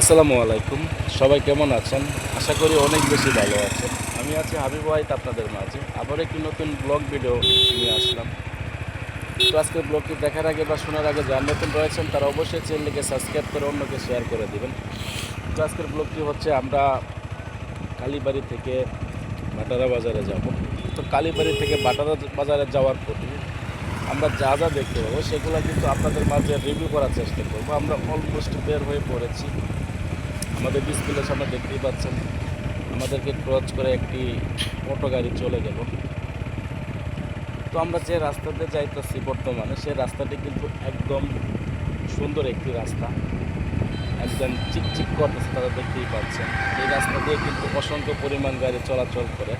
আসসালামু আলাইকুম। সবাই কেমন আছেন? আশা করি অনেক বেশি ভালো আছেন। আমি আছি হাবিব ওয়াহিদ আপনাদের মাঝে। আবার একটি নতুন ব্লগ ভিডিও নিয়ে আসলাম। তো আজকের ব্লগটি দেখার আগে বা শোনার আগে যারা নতুন রয়েছেন, তারা অবশ্যই চ্যানেলটিকে সাবস্ক্রাইব করে অন্যকে শেয়ার করে দিবেন। তো আজকের ব্লগটি হচ্ছে আমরা কালীবাড়ি থেকে বাটারা বাজারে যাব। তো কালীবাড়ি থেকে বাটারা বাজারে যাওয়ার পথে আমরা যা যা দেখতে পাবো, সেগুলো কিন্তু আপনাদের মাঝে রিভিউ করার চেষ্টা করব। আমরা অলমোস্ট বের হয়ে পড়েছি। আমাদের ডিসপ্লের সামনে দেখতেই পাচ্ছেন, আমাদেরকে ক্রস করে একটি অটো গাড়ি চলে গেল। তো আমরা যে রাস্তাতে যাইতেছি বর্তমানে, সেই রাস্তাটি কিন্তু একদম সুন্দর একটি রাস্তা। একদম চিকচিক করতেছে, তারা দেখতেই পাচ্ছেন। এই রাস্তা দিয়ে কিন্তু অসংখ্য পরিমাণ গাড়ি চলাচল করে।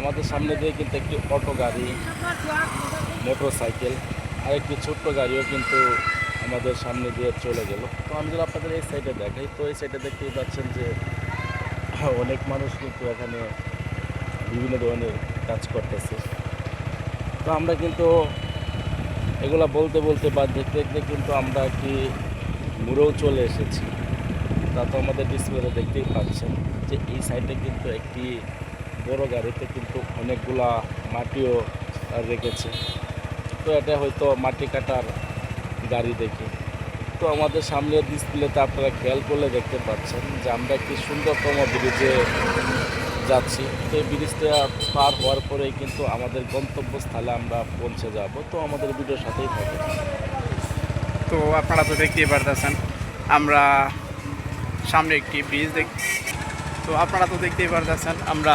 আমাদের সামনে দিয়ে কিন্তু একটি অটো গাড়ি মোটর সাইকেল আর একটি ছোট্ট গাড়িও কিন্তু আমাদের সামনে দিয়ে চলে গেল। তো আমি যদি আপনাদের এই সাইডে দেখাই, তো এই সাইডে দেখতেই পাচ্ছেন যে অনেক মানুষ কিন্তু এখানে বিভিন্ন ধরনের কাজ করতেছে। তো আমরা কিন্তু এগুলা বলতে বলতে বা দেখতে দেখতে কিন্তু আমরা একটি মুড়েও চলে এসেছি। তা তো আমাদের ডিসপ্লেতে দেখতেই পাচ্ছেন যে এই সাইডে কিন্তু একটি বড় গাড়িতে কিন্তু অনেকগুলা মাটিও রেখেছে। তো এটা হয়তো মাটি কাটার গাড়ি দেখি। তো আমাদের সামনের ডিসপ্লেতে আপনারা খেয়াল করলে দেখতে পাচ্ছেন যে আমরা একটি সুন্দরতম ব্রিজে যাচ্ছি। তো এই ব্রিজটা পার হওয়ার পরেই কিন্তু আমাদের গন্তব্যস্থলে আমরা পৌঁছে যাব। তো আমাদের ভিডিওর সাথেই থাকবে তো আপনারা তো দেখতেই পারতেছেন, আমরা সামনে একটি ব্রিজ দেখ তো আপনারা তো দেখতেই পারতেছেন, আমরা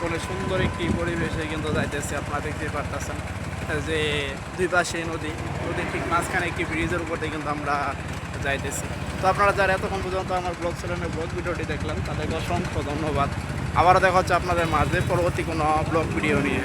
কোনো সুন্দর একটি পরিবেশে কিন্তু যাইতেছি, আপনারা দেখতেই পারতেছেন। যে দুই পাশে নদী, নদীর ঠিক মাঝখানে একটি ব্রিজের উপর দিয়ে কিন্তু আমরা যাইতেছি। তো আপনারা যারা এতক্ষণ পর্যন্ত আমার ব্লগ চ্যানেলের ব্লগ ভিডিওটি দেখলেন, তাদেরকে অসংখ্য ধন্যবাদ। আবারও দেখা হচ্ছে আপনাদের মাঝে পরবর্তী কোনো ব্লগ ভিডিও নিয়ে।